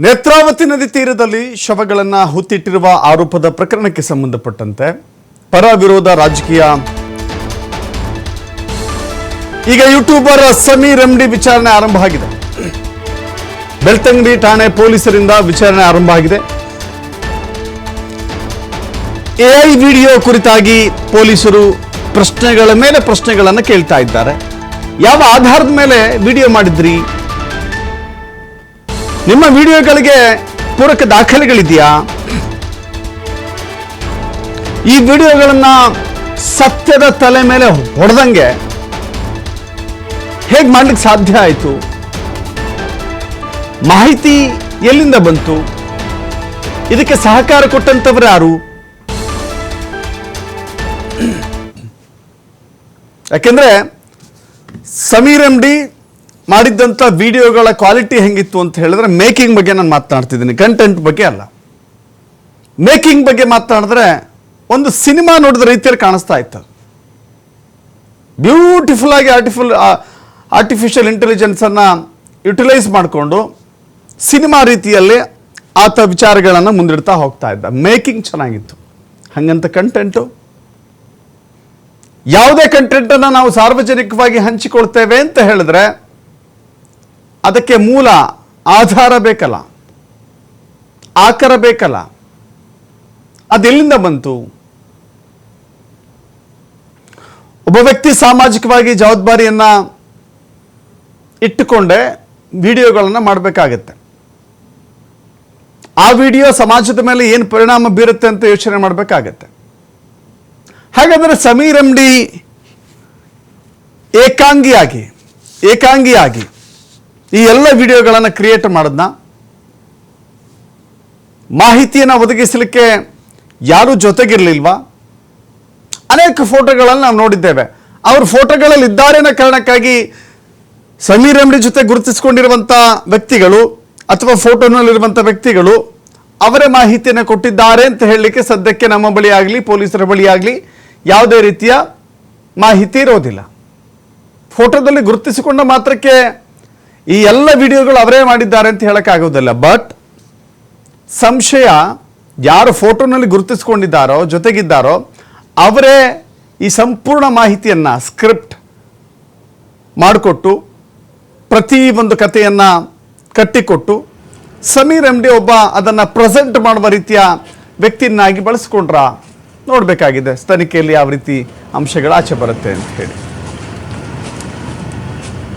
ನೇತ್ರಾವತಿ ನದಿ ತೀರದಲ್ಲಿ ಶವಗಳನ್ನು ಹುತ್ತಿಟ್ಟಿರುವ ಆರೋಪದ ಪ್ರಕರಣಕ್ಕೆ ಸಂಬಂಧಪಟ್ಟಂತೆ ಪರ ವಿರೋಧ ರಾಜಕೀಯ. ಈಗ ಯೂಟ್ಯೂಬರ್ ಸಮೀರ್ ಎಂಡಿ ವಿಚಾರಣೆ ಆರಂಭ ಆಗಿದೆ. ಬೆಳ್ತಂಗಡಿ ಠಾಣೆ ಪೊಲೀಸರಿಂದ ವಿಚಾರಣೆ ಆರಂಭ ಆಗಿದೆ. ಎಐ ವಿಡಿಯೋ ಕುರಿತಾಗಿ ಪೊಲೀಸರು ಪ್ರಶ್ನೆಗಳ ಮೇಲೆ ಪ್ರಶ್ನೆಗಳನ್ನು ಕೇಳ್ತಾ ಇದ್ದಾರೆ. ಯಾವ ಆಧಾರದ ಮೇಲೆ ವಿಡಿಯೋ ಮಾಡಿದ್ರಿ? ನಿಮ್ಮ ವಿಡಿಯೋಗಳಿಗೆ ಪೂರಕ ದಾಖಲೆಗಳಿದೆಯಾ? ಈ ವಿಡಿಯೋಗಳನ್ನ ಸತ್ಯದ ತಲೆ ಮೇಲೆ ಹೊಡೆದಂಗೆ ಹೇಗೆ ಮಾಡ್ಲಿಕ್ಕೆ ಸಾಧ್ಯ ಆಯಿತು? ಮಾಹಿತಿ ಎಲ್ಲಿಂದ ಬಂತು? ಇದಕ್ಕೆ ಸಹಕಾರ ಕೊಟ್ಟಂತವ್ರು ಯಾರು? ಯಾಕೆಂದ್ರೆ ಸಮೀರ್ ಎಂ ಡಿ ಮಾಡಿದ್ದಂಥ ವಿಡಿಯೋಗಳ ಕ್ವಾಲಿಟಿ ಹೆಂಗಿತ್ತು ಅಂತ ಹೇಳಿದ್ರೆ ಮೇಕಿಂಗ್ ಬಗ್ಗೆ ನಾನು ಮಾತನಾಡ್ತಿದ್ದೀನಿ. ಕಂಟೆಂಟ್ ಬಗ್ಗೆ ಅಲ್ಲ. ಮೇಕಿಂಗ್ ಬಗ್ಗೆ ಮಾತನಾಡಿದ್ರೆ ಒಂದು ಸಿನಿಮಾ ನೋಡಿದ ರೀತಿಯಲ್ಲಿ ಕಾಣಿಸ್ತಾ ಇತ್ತು. ಬ್ಯೂಟಿಫುಲ್ ಆಗಿ ಆರ್ಟಿಫುಲ್ ಆರ್ಟಿಫಿಷಿಯಲ್ ಇಂಟೆಲಿಜೆನ್ಸನ್ನು ಯುಟಿಲೈಸ್ ಮಾಡಿಕೊಂಡು ಸಿನಿಮಾ ರೀತಿಯಲ್ಲಿ ಆತ ವಿಚಾರಗಳನ್ನು ಮುಂದಿಡ್ತಾ ಹೋಗ್ತಾ ಇದ್ದ. ಮೇಕಿಂಗ್ ಚೆನ್ನಾಗಿತ್ತು. ಹಂಗಂತ ಕಂಟೆಂಟು ಯಾವುದೇ ಕಂಟೆಂಟನ್ನು ನಾವು ಸಾರ್ವಜನಿಕವಾಗಿ ಹಂಚಿಕೊಳ್ತೇವೆ ಅಂತ ಹೇಳಿದ್ರೆ ಅದಕ್ಕೆ ಮೂಲ ಆಧಾರ ಬೇಕಲ್ಲ, ಆಕರ ಬೇಕಲ್ಲ. ಅದೆಲ್ಲಿಂದ ಬಂತು. ಒಬ್ಬ ವ್ಯಕ್ತಿ ಸಾಮಾಜಿಕವಾಗಿ ಜವಾಬ್ದಾರಿಯನ್ನ ಇಟ್ಟುಕೊಂಡೇ ವಿಡಿಯೋಗಳನ್ನು ಮಾಡಬೇಕಾಗತ್ತೆ. ಆ ವಿಡಿಯೋ ಸಮಾಜದ ಮೇಲೆ ಏನು ಪರಿಣಾಮ ಬೀರುತ್ತೆ ಅಂತ ಯೋಚನೆ ಮಾಡಬೇಕಾಗತ್ತೆ. ಹಾಗಾದರೆ ಸಮೀರ್ ಎಂ ಡಿ ಏಕಾಂಗಿಯಾಗಿ ಏಕಾಂಗಿಯಾಗಿ ಈ ಎಲ್ಲ ವಿಡಿಯೋಗಳನ್ನು ಕ್ರಿಯೇಟ್ ಮಾಡೋದನ್ನ ಮಾಹಿತಿಯನ್ನು ಒದಗಿಸಲಿಕ್ಕೆ ಯಾರೂ ಜೊತೆಗಿರಲಿಲ್ವಾ? ಅನೇಕ ಫೋಟೋಗಳನ್ನು ನಾವು ನೋಡಿದ್ದೇವೆ. ಅವರು ಫೋಟೋಗಳಲ್ಲಿ ಇದ್ದಾರೆ ಅನ್ನೋ ಕಾರಣಕ್ಕಾಗಿ ಸಮೀರ್ ಅಂಬಡಿ ಜೊತೆ ಗುರುತಿಸಿಕೊಂಡಿರುವಂಥ ವ್ಯಕ್ತಿಗಳು ಅಥವಾ ಫೋಟೋನಲ್ಲಿರುವಂಥ ವ್ಯಕ್ತಿಗಳು ಅವರೇ ಮಾಹಿತಿಯನ್ನು ಕೊಟ್ಟಿದ್ದಾರೆ ಅಂತ ಹೇಳಲಿಕ್ಕೆ ಸದ್ಯಕ್ಕೆ ನಮ್ಮ ಬಳಿ ಆಗಲಿ, ಪೊಲೀಸರ ಬಳಿ ಆಗಲಿ ಯಾವುದೇ ರೀತಿಯ ಮಾಹಿತಿ ಇರೋದಿಲ್ಲ. ಫೋಟೋದಲ್ಲಿ ಗುರುತಿಸಿಕೊಂಡ ಮಾತ್ರಕ್ಕೆ ಈ ಎಲ್ಲ ವಿಡಿಯೋಗಳು ಅವರೇ ಮಾಡಿದ್ದಾರೆ ಅಂತ ಹೇಳೋಕ್ಕಾಗೋದಿಲ್ಲ ಬಟ್ ಸಂಶಯ ಯಾರು ಫೋಟೋನಲ್ಲಿ ಗುರುತಿಸ್ಕೊಂಡಿದ್ದಾರೋ, ಜೊತೆಗಿದ್ದಾರೋ, ಅವರೇ ಈ ಸಂಪೂರ್ಣ ಮಾಹಿತಿಯನ್ನು ಸ್ಕ್ರಿಪ್ಟ್ ಮಾಡಿಕೊಟ್ಟು, ಪ್ರತಿ ಒಂದು ಕಥೆಯನ್ನು ಕಟ್ಟಿಕೊಟ್ಟು, ಸಮೀರ್ ಎಂ ಡಿ ಒಬ್ಬ ಅದನ್ನು ಪ್ರೆಸೆಂಟ್ ಮಾಡುವ ರೀತಿಯ ವ್ಯಕ್ತಿಯನ್ನಾಗಿ ಬಳಸ್ಕೊಂಡ್ರ ನೋಡಬೇಕಾಗಿದೆ. ತನಿಖೆಯಲ್ಲಿ ಯಾವ ರೀತಿ ಅಂಶಗಳು ಆಚೆ ಬರುತ್ತೆ ಅಂತ ಹೇಳಿ.